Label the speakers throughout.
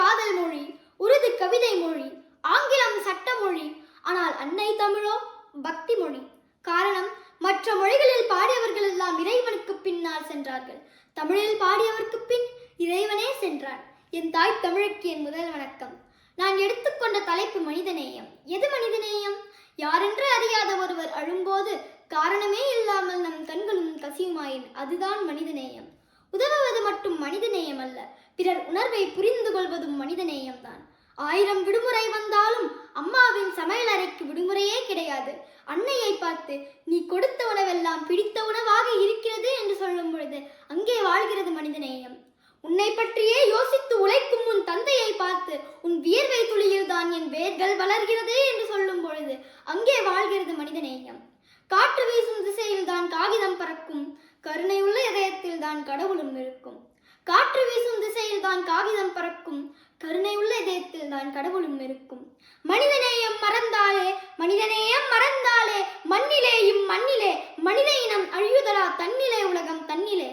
Speaker 1: காதல் மொழி உருது கவிதை மொழி ஆங்கிலம் சட்ட மொழி ஆனால் அன்னை தமிழோ பக்தி மொழி. காரணம் மற்ற மொழிகளில் பாடியவர்கள் எல்லாம் இறைவனுக்கு பின்னால் சென்றார்கள். தமிழில் பாடியவருக்கு பின் இறைவனே சென்றான். என் தாய் தமிழுக்கு என் முதல் வணக்கம். நான் எடுத்துக்கொண்ட தலைப்பு மனிதநேயம். எது மனிதநேயம்? யாரென்று அறியாத ஒருவர் அழும்போது காரணமே இல்லாமல் நம் கண்களும் கசியுமாயின் அதுதான் மனிதநேயம். உதவுவது மட்டும் மனிதநேயம் அல்ல பிறர் உணர்வை புரிந்து கொள்வதும் மனிதநேயம்தான் ஆயிரம் விடுமுறை வந்தாலும் அம்மாவின் சமையல் அறைக்கு விடுமுறையே கிடையாது. அன்னையை பார்த்து நீ கொடுத்த உணவெல்லாம் பிடித்த உணவாக இருக்கிறது என்று சொல்லும் பொழுது அங்கே வாழ்கிறது மனிதநேயம் உன்னை பற்றியே யோசித்து உழைக்கும் உன் தந்தையை பார்த்து உன் வியர்வை துளியில் தான் என் வேர்கள் வளர்கிறது என்று சொல்லும் பொழுது அங்கே வாழ்கிறது மனிதநேயம் காற்று வீசும் திசையில் தான் காகிதம் பறக்கும். கருணை உள்ள தான் கடவுளும் இருக்கும். காற்று வீசும் திசையில் தான் காகிதம் பறக்கும். கருணை உள்ள இதயத்தில் தான் கடவுளும் இருக்கும். மனிதநேயம் மறந்தாலே மனிதநேயம் மறந்தாலே மண்ணிலேயும் மண்ணிலே மனித இனம் அழியுதலா தன்னிலே உலகம் தன்னிலே.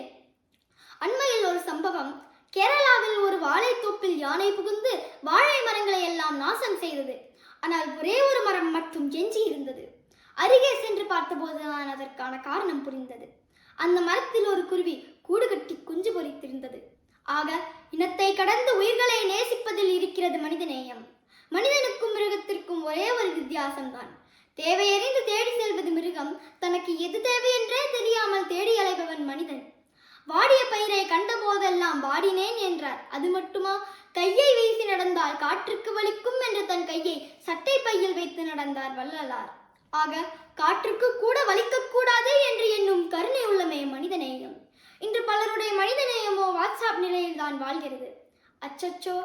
Speaker 1: அண்மையில் ஒரு சம்பவம். கேரளாவில் ஒரு வாழைத்தோப்பில் யானை புகுந்து வாழை மரங்களை எல்லாம் நாசம் செய்தது. ஆனால் ஒரே ஒரு மரம் மட்டும் எஞ்சி இருந்தது. அருகே சென்று பார்த்தபோதுதான் அதற்கான காரணம் புரிந்தது. அந்த மரத்தில் ஒரு குருவி கூடு கட்டி குஞ்சு பொறித்திருந்தது ஆக இனத்தை கடந்து உயிர்களை நேசிப்பதில் இருக்கிறது மனித நேயம் மனிதனுக்கும் மிருகத்திற்கும் ஒரே ஒரு வித்தியாசம்தான். தேவையறிந்து தேடி செல்வது மிருகம் தனக்கு எது தேவை என்றே தெரியாமல் தேடி அலைபவன் மனிதன். வாடிய பயிரை கண்ட போதெல்லாம் வாடினேன் என்றார். அது மட்டுமா? கையை வீசி நடந்தால் காற்றுக்கு வலிக்கும் என்று தன் கையை சட்டை பையில் வைத்து நடந்தார் வள்ளலார். ஆக காற்றுக்கு கூட வலிக்கக்கூடாது என்று எண்ணும் கருணை உள்ளமே மனிதநேயம் இன்று பலருடைய மனிதநேயமோ வாட்ஸ்அப் நிலையில் தான் வாழ்கிறது. அச்சச்சோ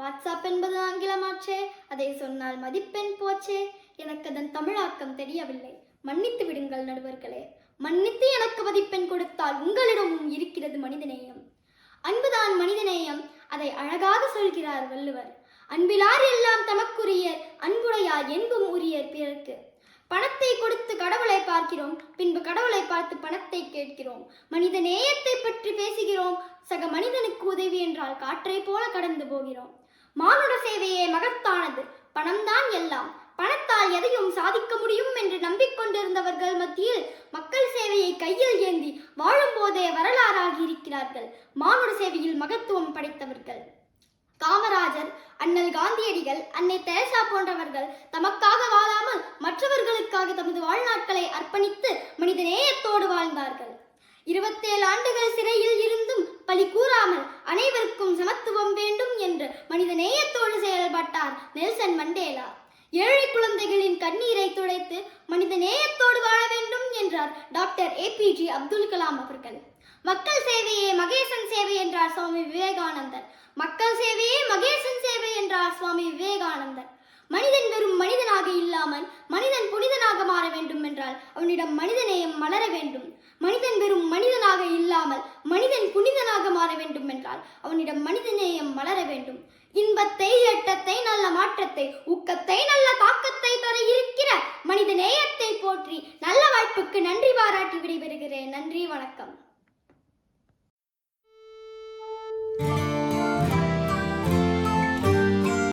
Speaker 1: வாட்ஸ்அப் என்பது ஆங்கிலமாச்சே அதை சொன்னால் மதிப்பெண் போச்சே எனக்கு அதன் தமிழாக்கம் தெரியவில்லை. மன்னித்து விடுங்கள் நடுவர்களே மன்னித்து எனக்கு மதிப்பெண் கொடுத்தால் உங்களிடமும் இருக்கிறது மனிதநேயம். அன்புதான் மனிதநேயம் அதை அழகாக சொல்கிறார் வள்ளுவர். அன்பிலார் எல்லாம் தமக்குரியர் அன்புடையார் எங்கும் உரியர் பிறர்க்கு. பணத்தை கொடுத்து கடவுளை பார்க்கிறோம். பின்பு கடவுளை பார்த்து பணத்தை கேட்கிறோம். மனித நேயத்தை பற்றி பேசுகிறோம். சக மனிதனுக்கு உதவி என்றால் காற்றை போல கடந்து போகிறோம். மானுட சேவையே மகத்தானது. பணம்தான் எல்லாம். பணத்தால் எதையும் சாதிக்க முடியும் என்று நம்பிக்கொண்டிருந்தவர்கள் மத்தியில் மக்கள் சேவையை கையில் ஏந்தி வாழும் போதே வரலாறாகி இருக்கிறார்கள். மானுட சேவையில் மகத்துவம் படைத்தவர்கள். காமராஜர் அண்ணல் காந்தியடிகள் அன்னை தெரசா போன்றவர்கள் தமக்காக வாழாமல் மற்றவர்களுக்காக தமது வாழ்நாட்களை அர்ப்பணித்து மனித நேயத்தோடு வாழ்ந்தார்கள். இருபத்தேழு ஆண்டுகள் சிறையில் இருந்தும் பழி கூறாமல் அனைவருக்கும் சமத்துவம் வேண்டும் என்று மனித நேயத்தோடு செயல்பட்டார் நெல்சன் மண்டேலா. ஏழை குழந்தைகளின் கண்ணீரை துடைத்து மனித நேயத்தோடு வாழ வேண்டும் என்றார் டாக்டர் ஏபிஜே அப்துல் கலாம் அவர்கள். மக்கள் சேவையே மகேசன் சேவை என்றார் சுவாமி விவேகானந்தர். மக்கள் சேவையே மகேசன் சேவை என்றார் சுவாமி விவேகானந்தர். மனிதன் வெறும் மனிதனாக இல்லாமல் மனிதன் புனிதனாக மாற வேண்டும் என்றால் அவனிடம் மனிதநேயம் மலர வேண்டும். மனிதன் வெறும் மனிதனாக இல்லாமல் மனிதன் புனிதனாக மாற வேண்டும் என்றால் அவனிடம் மனிதநேயம் மலர வேண்டும். இன்பத்தை எட்டத்தை நல்ல மாற்றத்தை ஊக்கத்தை நல்ல தாக்கத்தை தர இருக்கிற மனித நேயத்தை போற்றி நல்ல வாய்ப்புக்கு நன்றி பாராட்டி விடைபெறுகிறேன். நன்றி வணக்கம்.